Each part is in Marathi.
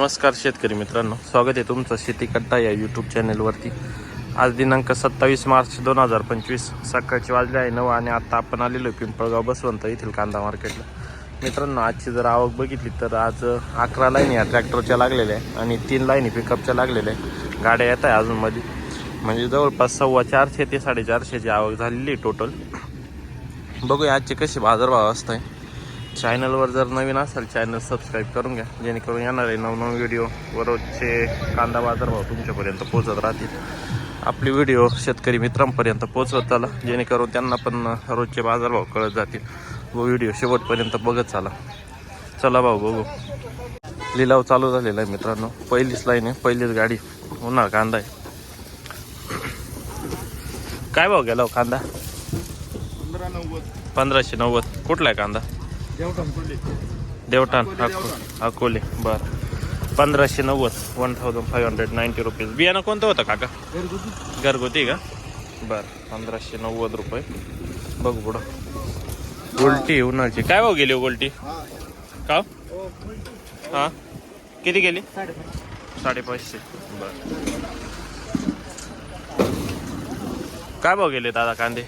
नमस्कार शेतकरी मित्रांनो स्वागत आहे तुमचं शेती कट्टा या यूट्यूब चॅनेलवरती आज दिनांक सत्तावीस मार्च दोन हजार पंचवीस सकाळची वाजले आहे नऊ आणि आता आपण आलेलो पिंपळगाव बसवंत येथील कांदा मार्केटला. मित्रांनो आजची जर आवक बघितली तर आज अकरा लाईनी या ट्रॅक्टरच्या लागलेल्या आहे आणि तीन लाईनी पिकअपच्या लागलेल्या आहे. गाड्या येत आहे अजून मध्ये म्हणजे जवळपास सव्वा चारशे ते साडेचारशेची आवक झालेली आहे टोटल बघूया आजचे कसे बाजारभाव असत आहे चॅनलवर जर नवीन असाल चॅनल सबस्क्राईब करून घ्या. जेणेकरून येणारे नवनवीन व्हिडिओ व रोजचे कांदा बाजारभाव तुमच्यापर्यंत पोहोचत राहतील. आपले व्हिडिओ शेतकरी मित्रांपर्यंत पोहोचवत चला. जेणेकरून त्यांना पण रोजचे बाजारभाव कळत जातील. व व्हिडिओ शेवटपर्यंत बघत चाला. चला भाऊ बघू. लिलाव चालू झालेला आहे मित्रांनो. पहिलीच लाईन आहे पहिलीच गाडी. उन्हाळा कांदा आहे. काय भाव गेला हो कांदा? पंधरा नव्वद. पंधराशे नव्वद. कुठला आहे कांदा? देवटान पडले अकोले बर. पंधराशे नव्वद one thousand five hundred ninety rupees बियाणं कोणतं होतं काका? घरगुती का? बर पंधराशे नव्वद रुपये. बघ पुढं. गोल्टी उन्हाळची काय भाव गेली हो गोल्टी का? हां हा? किती गेली? साडेपाचशे. बर. काय भाव गेले दादा कांदे?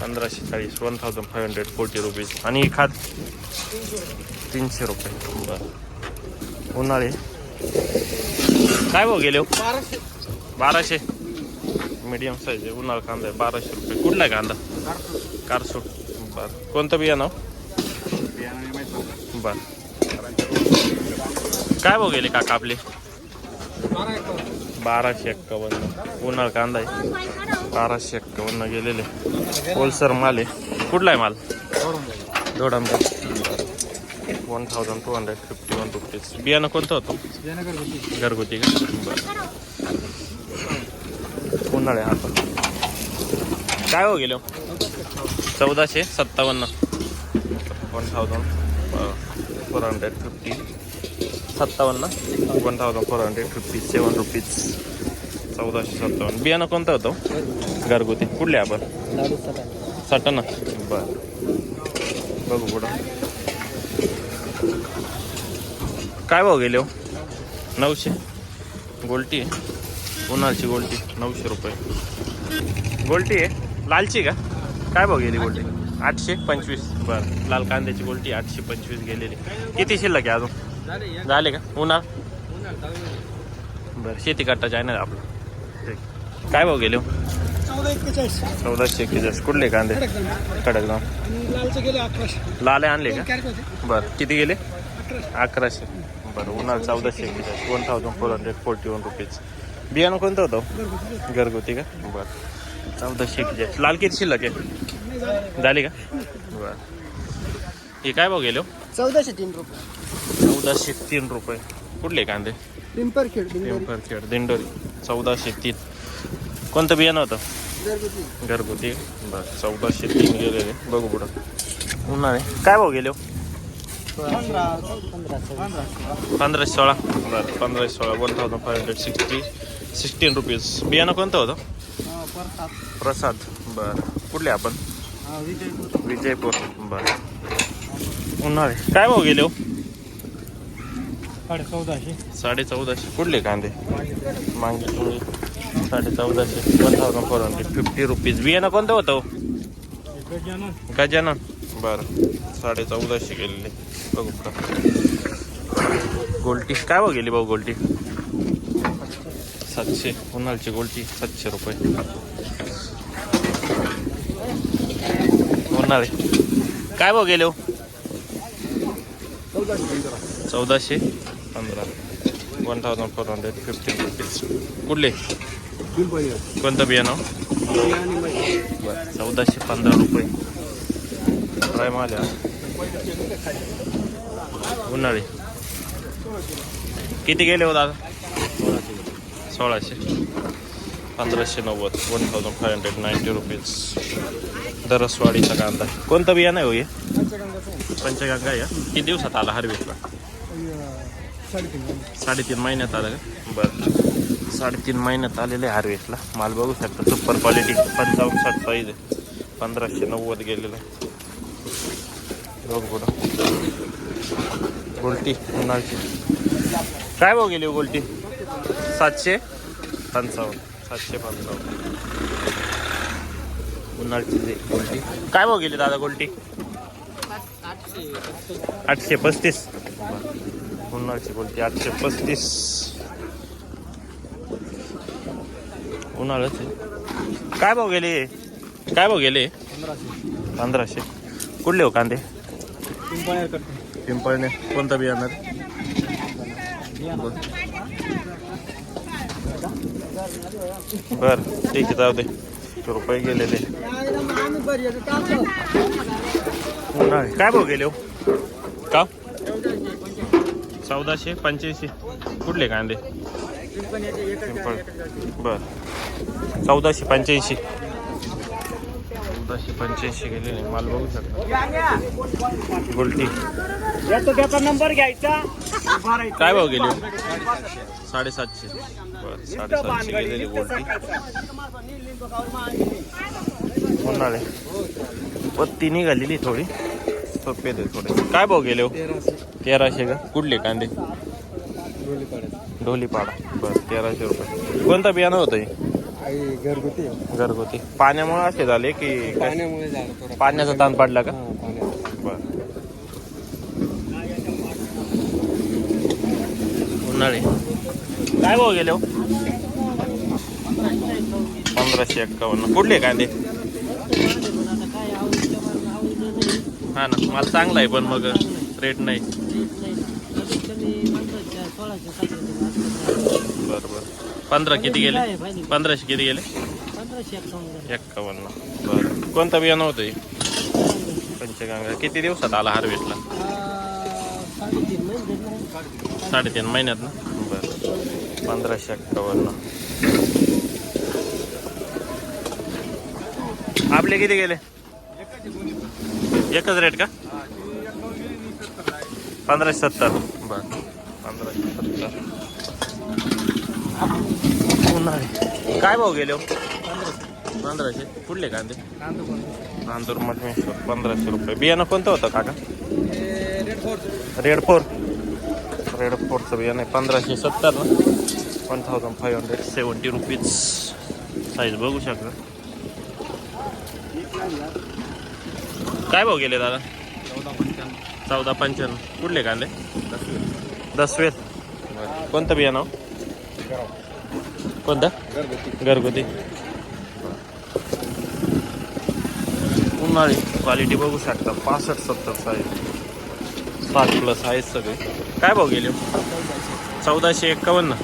पंधराशे चाळीस one thousand five hundred forty rupees आणि ही खात तीनशे रुपये. बर. उन्हाळे. काय भाव गेले हो? बाराशे. बाराशे. मीडियम साईज आहे. उन्हाळा कांदा आहे. बाराशे रुपये. कुठला आहे कांदा? कारसूट. बर. कोणतं बियाणं बर. काय भाव गेले काका आपले? बाराशे एक्कावन्न. उन्हाळ कांदा आहे. बाराशे एक्कावन्न गेलेले. होलसर माल आहे. कुठला आहे माल? दोडांबा one thousand two hundred fifty one rupees बियाणं कोणतं होतं? घरगुती घरगुती का? बरं. उन्हाळे हा पण काय हो गेलो? चौदाशे सत्तावन्न. One thousand four hundred fifty सत्तावन्न. One thousand four hundred fifty seven rupees चौदाशे सत्तावन्न. बियाणं कोणतं होतं? घरगुती. कुठले आपण? लाडू सटन बरं. बघू पुढं. काय भाव गेले हो? नऊशे? गोल्टी आहे. उन्हाळची गोल्टी नऊशे रुपये. गोल्टी आहे. लालची का? काय भाव गेली गोल्टी? आठशे पंचवीस. बरं. लाल कांद्याची गोल्टी आठशे पंचवीस गेलेली. किती शिल्लक आहे अजून? झाले का? उन्हाळ? बरं शेती आहे ना आपलं. ठीक. काय भाव गेले हो? चौदाशे एक्केचाळीस. कुठले कांदे? कडक जाऊन आणि लालचे गेले अकराशे. लाले आणले का? बरं किती गेले? अकराशे. बरं उन्हाळा चौदाशे एक्केचाळीस. One thousand four hundred forty one rupees बियाणं कोणतं होतं? घरगुती. का? बरं. चौदाशे एक्केचाळीस. लाल किती शिल्लक आहे? झालं. का? बरं. हे काय भाव गेले हो? चौदाशे तीन रुपये. चौदाशे तीन रुपये. कुठले कांदे? पिंपरखेड पिंपरखेड दिंडोरी चौदाशे तीन. कोणतं बियाणं होतं? घरगुती. बरं चौदाशे तीन गेलेले बघू पुढं. उन्हाळे काय भाव गेले हो? पंधरा पंधरा पंधरा पंधराशे सोळा. बरं पंधराशे सोळा. One thousand five hundred sixty sixteen rupees बियाणं कोणतं होतं? प्रसाद. बरं. कुठले आपण? विजयपूर. विजयपूर. बरं. उन्हाळे काय भाव गेले हो? साडे चौदाशे साडे चौदाशे कुठले कांदे? मागे तुम्ही. साडे चौदाशे one thousand four hundred fifty rupees बियाणं कोणतं होतं हो? गजानन. गजानन. बरं. साडे चौदाशे गेलेले बघू का. गोल्टी. काय भाव गेली भाऊ गोल्टी? सातशे. उन्हाळची गोल्टी सातशे रुपये. उन्हाळे. काय भाव गेले हो? चौदाशे. पंधरा. One thousand four hundred fifteen rupees कुठले? कोणतं बियाणं? बरं चौदाशे पंधरा रुपये. काय माल? उन्हाळी. किती गेले हो दादा? सोळाशे. पंधराशे नव्वद. One thousand five hundred ninety rupees दरसवाडीचा कांदा. कोणतं बियाणं आहे हो पंचगंगा का? किती दिवसात आला हार्वेस्टला साडेतीन महिन्यात आलं का? बरं. साडेतीन महिन्यात आलेलं आहे हार्वेस्टला माल बघू शकता सुपर क्वालिटी पंचावन्न साठ पाहिजे. आहे पंधराशे नव्वद गेलेलं आहे. बघू पुढं. उन्हाळची काय भाव गेली हो गोल्टी? सातशे? पंचावन्न. सातशे पंचावन्न. उन्हाळची गोलटी गोल्टी. काय भाव गेली दादा गोल्टी? आठशे पस्तीस. उन्हाळची बोलते आठशे पस्तीस. उन्हाळ्याचे आहे. काय भाव गेले? काय भाव गेले? पंधराशे. पंधराशे कुठले हो कांदे? पिंपळनेर पिंपळने कोणतं बियाणार बर ठीक आहे जाऊ दे. रुपये गेलेले. उन्हाळे काय भाव गेले हो? चौदाशे पंच्याऐंशी. कुठले कांदे? पिंपळ बर. चौदाशे पंच्याऐंशी. चौदाशे पंच्याऐंशी गेलेले. माल बघू शकता. गोल्टी. नंबर घ्यायचा काय भाव गेले? हो? साडेसातशे. बरं साडेसातशे गेलेली गोल्टी. उन्हाळे. पत्ती निघालेली थोडी. सोपे दे थोडे. काय भाव गेले हो? तेराशे का? कुठले कांदे? ढोलीपाडा. बरं तेराशे रुपये. कोणतं बियाणं होतं हे? घरगुती. घरगुती. पाण्यामुळे असे झाले की? पाण्यामुळे झालं थोडं. पाण्याचा ताण पडला का? हा, पाण्यामुळे. बरं. उन्हाळे. काय भाव गेले हो? पंधराशे एक्कावन्न. कुठले कांदे? हा ना मला चांगला आहे पण मग. रेट नाही. बरं बरं पंधरा किती गेले? पंधराशे किती गेले? एक्कावन्न बरं. कोणतं बियाणं होतं पंचगंगा. किती दिवसात आला हार्वेस्टला साडेतीन महिन्यात ना? बरं. पंधराशे एक्कावन्न आपले किती गेले? एकच रेट का? पंधराशे सत्तर. बरं. पंधराशे सत्तर. उन्हाळे. काय भाव गेले हो? पंधराशे. कुठले कांदे. नांदूर मधमेश्वर पंधराशे रुपये. बियाणं कोणतं होतं काका? रेड फोर रेड फोरचं बियाणं आहे. पंधराशे सत्तर ना? One thousand five hundred seventy rupees size बघू शकता. काय भाव गेले दादा? चौदा पंच्याण्णव. कुठले कांदे? दसवेल. बरं. कोणतं बियाणं कोणतं? घरगुती. उन्हाळी क्वालिटी बघू शकता. पासष्ट सत्तर साईज सात प्लस आहेत सगळे. काय भाव गेले? चौदाशे एक्कावन्न.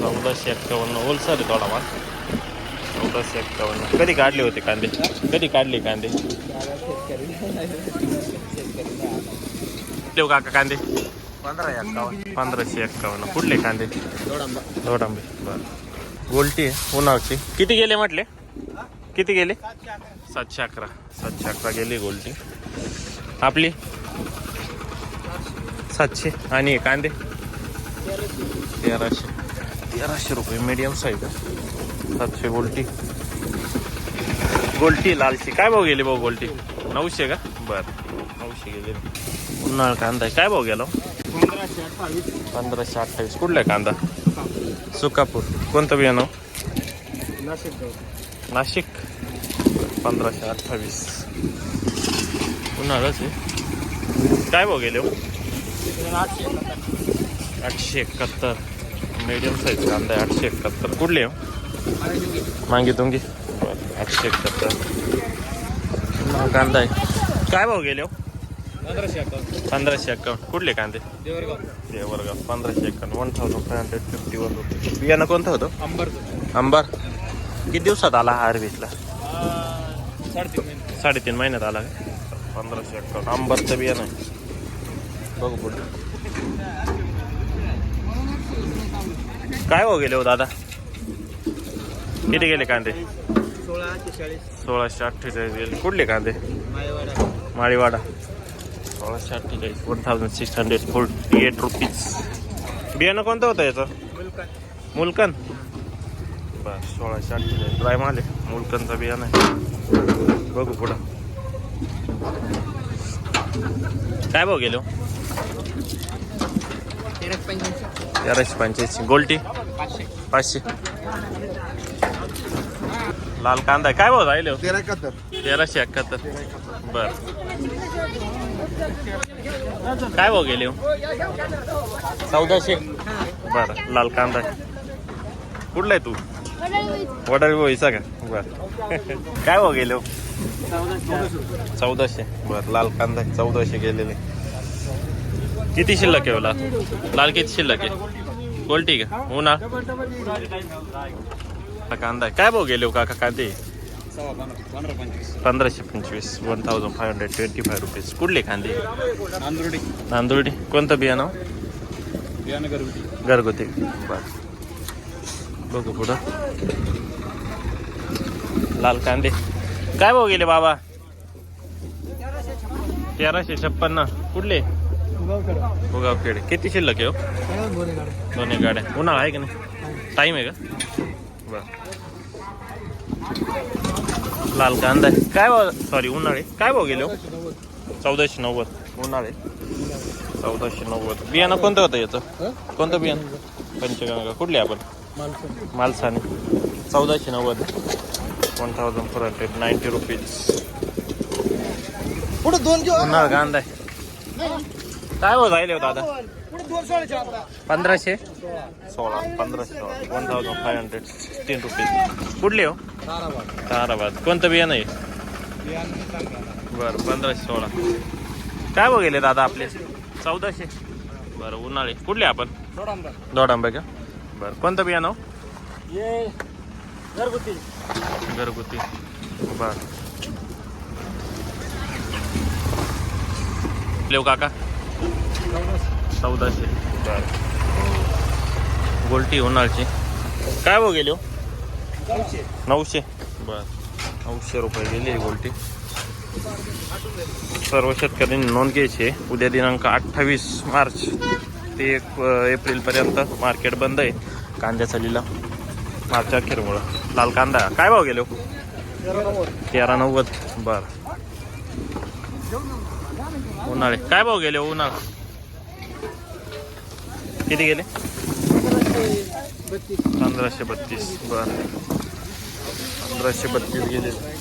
चौदाशे एक्कावन्न. होलसेल थोडा माल चौदाशे एक्कावन्न. कधी काढले होते कांदे? कधी काढले कांदे? देऊ काका कांदे? पंधरा एक्कावन्न पंधराशे एक्कावन्न. कुठले कांदे? दोडांबे. बरं. गोलटी आहे उन्हाळची किती गेले म्हटले? किती गेले? सातशे अकरा. सातशे अकरा गेली गोलटी. आपली? सातशे. आणि कांदे? तेराशे. तेराशे रुपये मीडियम साईज सातशे गोलटी. गोलटी लालची. काय भाऊ गेली भाऊ गोलटी? नऊशे का? बरं. नऊशे गेले उन्हाळ कांदा आहे. काय भाव गेला? पंधराशे अठ्ठावीस. पंधराशे अठ्ठावीस. कुठला आहे कांदा? सुकापूर. कोणतं बियाणं नाशिक नाशिक. पंधराशे अठ्ठावीस. उन्हाळाच आहे. काय भाव गेले हो? आठशे एकाहत्तर. मीडियम साईज कांदा आहे. आठशे एकाहत्तर. कुठले हो? मागे बरं आठशे एकाहत्तर. कांदा आहे. काय भाव गेले हो? पंधराशे एकावन्न कुठले कांदे? देवरगाव. देवरगाव पंधराशे एकावन्न one thousand five hundred fifty one रुपये बियाणं कोणतं होतं? अंबरचं. अंबार? किती दिवसात आला हा हार्वेस्टला साडेतीन महिने. साडेतीन महिन्यात आला का? पंधराशे अठ्ठावन्न अंबरचं बियाणं आहे. बघू पुढे. काय हो गेले हो दादा? किती गेले कांदे? सोळाशे अठ्ठेचाळीस गेले. कुठले कांदे? माळीवाडा. सोळाशे अठ्ठेचाळीस one thousand six hundred forty eight rupees बियाणं कोणतं होतं याचं? मुलकान. बस सोळाशे अठ्ठेचाळीस. ड्राय माल आहे मुलकनचं बियाणं आहे. बघू पुढं. काय भाव गेलो? तेराशे पंच्याऐंशी. गोल्टी? पाचशे. लाल कांदा काय भाऊ राहिले? हो? तेराशे एकाहत्तर. बर. काय भाऊ गेले हो? चौदाशे. बर लाल कांदा. कुठला आहे तू? वडाळी बोईचा का? बर. काय भाऊ गेले हो? चौदाशे. बर लाल कांदा आहे, चौदाशे गेलेले. किती शिल्लक आहे हो लाल लाल किती शिल्लक आहे? गोल्टी का? उन्हा कांदा आहे. काय भाऊ गेले हो काका? कांदे? पंधराशे पंचवीस one thousand five hundred twenty five rupees कुठले कांदे नांदुर्डी. नांदुर्डी. कोणतं बियाणं? बियाणं घरगुती. घरगुती. बर. बघू पुढं. लाल कांदे. काय भाऊ गेले बाबा? तेराशे छप्पन्न. कुठले? उगावखेडे. किती शिल्लक आहे हो? दोन्ही गाड्या उन्हाळा आहे का नाही? टाईम आहे का? बर. लाल कांदा आहे. काय भाव? सॉरी उन्हाळे. काय भाव गेले हो? चौदाशे नव्वद. उन्हाळे. चौदाशे नव्वद. बियाणं कोणतं होतं याचं? कोणतं बियाणं? पंचगंगा. कुठले आपण? मालसाने चौदाशे नव्वद. One thousand four hundred ninety rupees पुढे दोन किंवा उन्हाळ कांदा आहे. काय भाव जायले हो दादा आता? पंधराशे? सोळा पंधराशे सोळा. One thousand five hundred sixteen rupees कुठले हो? ताराबाद. कोणतं बियाणं आहे? बरं पंधराशे सोळा. काय भाव गेले दादा आपले? चौदाशे. बरं उन्हाळे. कुठले आपण? दोडांबे का? बरं कोणतं बियाणं हो? ये घरगुती. घरगुती बरं लेव हो काका? चौदाशे. बर गोल्टी उन्हाळची काय भाव गेले हो? नऊशे. बर. नऊशे रुपये गेली आहे गोल्टी. सर्व शेतकऱ्यांनी नोंद घ्यायची. आहे. उद्या दिनांक अठ्ठावीस मार्च ते एक एप्रिलपर्यंत मार्केट बंद आहे. कांद्याचा लिलाव मार्च अखेरमुळं. लाल कांदा. काय भाव गेलो तेरा नव्वद. बर. उन्हाळे. काय भाव गेले हो उन्हाळा किती गेले? पंधराशे बत्तीस. बर. पंधराशे बत्तीस गेले.